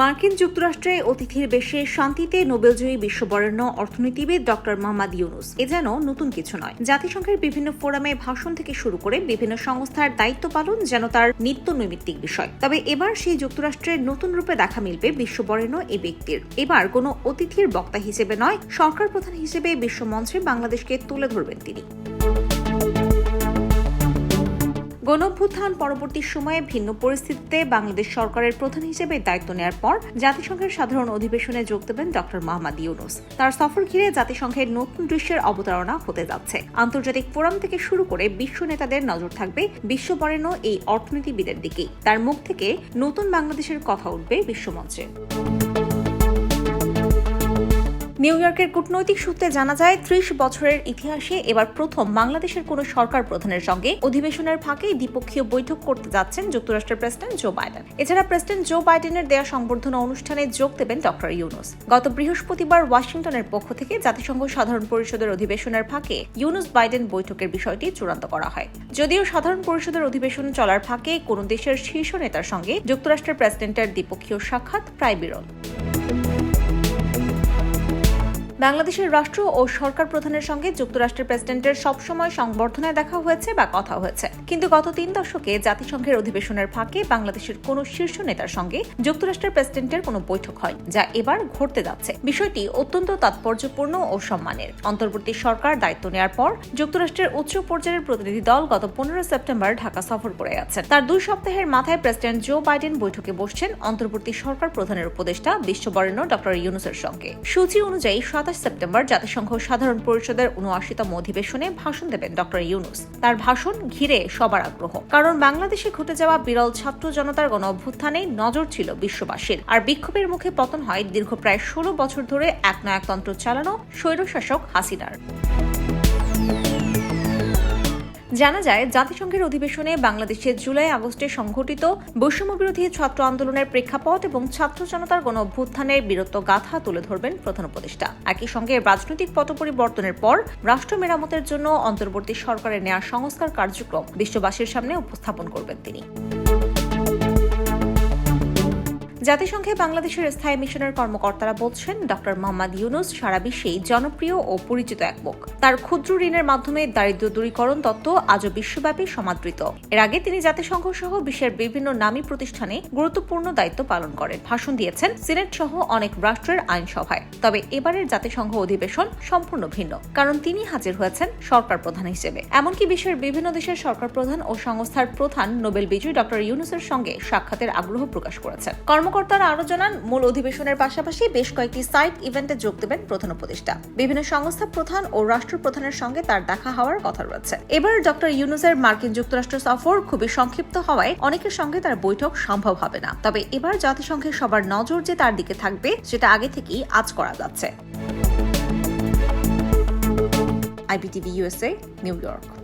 মার্কিন যুক্তরাষ্ট্রে অতিথির বেশে শান্তিতে নোবেলজয়ী বিশ্ববরেণ্য অর্থনীতিবিদ ডক্টর মোহাম্মদ ইউনুস। এ যেন নতুন কিছু নয়। জাতিসংঘের বিভিন্ন ফোরামে ভাষণ থেকে শুরু করে বিভিন্ন সংস্থার দায়িত্ব পালন যেন তার নিত্য নৈমিত্তিক বিষয়। তবে এবার সেই যুক্তরাষ্ট্রের নতুন রূপে দেখা মিলবে বিশ্ববরেণ্য এই ব্যক্তির। এবার কোনো অতিথির বক্তা হিসেবে নয়, সরকার প্রধান হিসেবে বিশ্বমঞ্চে বাংলাদেশকে তুলে ধরবেন তিনি। গণভ্যুত্থান পরবর্তী সময়ে ভিন্ন পরিস্থিতিতে বাংলাদেশ সরকারের প্রধান হিসেবে দায়িত্ব নেওয়ার পর জাতিসংঘের সাধারণ অধিবেশনে যোগ দেবেন ডক্টর মোহাম্মদ ইউনুস। তার সফর ঘিরে জাতিসংঘের নতুন দৃশ্যের অবতারণা হতে যাচ্ছে। আন্তর্জাতিক ফোরাম থেকে শুরু করে বিশ্ব নেতাদের নজর থাকবে বিশ্ববরেণ্য এই অর্থনীতিবিদের দিকেই। তার মুখ থেকে নতুন বাংলাদেশের কথা উঠবে বিশ্বমঞ্চে। নিউ ইয়র্কের কূটনৈতিক সূত্রে জানা যায়, ত্রিশ বছরের ইতিহাসে এবার প্রথম বাংলাদেশের কোন সরকার প্রধানের সঙ্গে অধিবেশনের ফাঁকে দ্বিপক্ষীয় বৈঠক করতে যাচ্ছেন যুক্তরাষ্ট্রের প্রেসিডেন্ট জো বাইডেন। এছাড়া প্রেসিডেন্ট জো বাইডেনের দেয়া সংবর্ধনা অনুষ্ঠানে যোগ দেবেন ডক্টর ইউনুস। গত বৃহস্পতিবার ওয়াশিংটনের পক্ষ থেকে জাতিসংঘ সাধারণ পরিষদের অধিবেশনের ফাঁকে ইউনুস বাইডেন বৈঠকের বিষয়টি চূড়ান্ত করা হয়। যদিও সাধারণ পরিষদের অধিবেশন চলার ফাঁকে কোনো দেশের শীর্ষ নেতার সঙ্গে যুক্তরাষ্ট্রের প্রেসিডেন্টের দ্বিপক্ষীয় সাক্ষাৎ প্রায় বিরল। বাংলাদেশের রাষ্ট্র ও সরকার প্রধানের সঙ্গে যুক্তরাষ্ট্রের প্রেসিডেন্টের সবসময় সংবর্ধনায় দেখা হয়েছে বা কথা হয়েছে। কিন্তু গত তিন দশকে জাতিসংঘের অধিবেশনের ফাঁকে বাংলাদেশের কোনো শীর্ষ নেতার সঙ্গে যুক্তরাষ্ট্রের প্রেসিডেন্টের কোনো বৈঠক হয়, যা এবার ঘটতে যাচ্ছে। বিষয়টি অত্যন্ত তাৎপর্যপূর্ণ ও সম্মানের। অন্তর্বর্তী সরকার দায়িত্ব নেওয়ার পর যুক্তরাষ্ট্রের উচ্চ পর্যায়ের প্রতিনিধি দল গত পনেরো সেপ্টেম্বর ঢাকা সফর করে গেছেন তার দুই সপ্তাহের মাথায় প্রেসিডেন্ট জো বাইডেন বৈঠকে বসছেন অন্তর্বর্তী সরকার প্রধানের উপদেষ্টা বিশ্ববরেণ্য ডক্টর ইউনুসের সঙ্গে। সূচি অনুযায়ী সাতাশ সেপ্টেম্বর জাতিসংঘ সাধারণ পরিষদের উনআশিতম অধিবেশনে ভাষণ দেবেন ডক্টর ইউনুস। তার ভাষণ ঘিরে সবার আগ্রহ। কারণ বাংলাদেশে ঘটে যাওয়া বিরল ছাত্র জনতার গণ অভ্যুত্থানে নজর ছিল বিশ্ববাসীর। আর বিক্ষোভের মুখে পতন হয় দীর্ঘ প্রায় ষোলো বছর ধরে এক নায়কতন্ত্র চালানো স্বৈরশাসক হাসিনার। জানা যায়, জাতিসংঘের অধিবেশনে বাংলাদেশে জুলাই আগস্টে সংঘটিত বৈষম্যবিরোধী ছাত্র আন্দোলনের প্রেক্ষাপট এবং ছাত্র জনতার গণ অভ্যুত্থানের বীরত্ব গাথা তুলে ধরবেন প্রধান উপদেষ্টা। একই সঙ্গে রাজনৈতিক পট পরিবর্তনের পর রাষ্ট্র মেরামতের জন্য অন্তর্বর্তী সরকারের নেওয়া সংস্কার কার্যক্রম বিশ্ববাসীর সামনে উপস্থাপন করবেন তিনি। জাতিসংঘে বাংলাদেশের স্থায়ী মিশনের কর্মকর্তারা বলছেন, ডক্টর মোহাম্মদ ইউনুস সারা বিশ্বেই জনপ্রিয় ও পরিচিত এক মুখ। তার ক্ষুদ্র ঋণের মাধ্যমে দারিদ্র দূরীকরণ তত্ত্ব আজও বিশ্বব্যাপী সমাদৃত। এর আগে তিনি জাতিসংঘ সহ বিশ্বের বিভিন্ন নামী প্রতিষ্ঠানে গুরুত্বপূর্ণ দায়িত্ব পালন করেন। ভাষণ দিয়েছেন সিনেট সহ অনেক রাষ্ট্রের আইনসভায়। তবে এবারের জাতিসংঘ অধিবেশন সম্পূর্ণ ভিন্ন, কারণ তিনি হাজির হয়েছেন সরকার প্রধান হিসেবে। এমনকি বিশ্বের বিভিন্ন দেশের সরকার প্রধান ও সংস্থার প্রধান নোবেল বিজয়ী ডক্টর ইউনুসের সঙ্গে সাক্ষাতের আগ্রহ প্রকাশ করেছেন। কর্মকর্তা কর্মকর্তারা আরও জানান, মূল অধিবেশনের পাশাপাশি বেশ কয়েকটি সাইট ইভেন্টে যোগ দেবেন প্রধান উপদেষ্টা। বিভিন্ন সংস্থা প্রধান ও রাষ্ট্র প্রধানের সঙ্গে তার দেখা হওয়ার কথা রয়েছে। এবার ডক্টর ইউনুসের মার্কিন যুক্তরাষ্ট্র সফর খুবই সংক্ষিপ্ত হওয়ায় অনেকের সঙ্গে তার বৈঠক সম্ভব হবে না। তবে এবার জাতিসংঘের সবার নজর যে তার দিকে থাকবে, সেটা আগে থেকেই আজ করা যাচ্ছে। IBTV USA New York.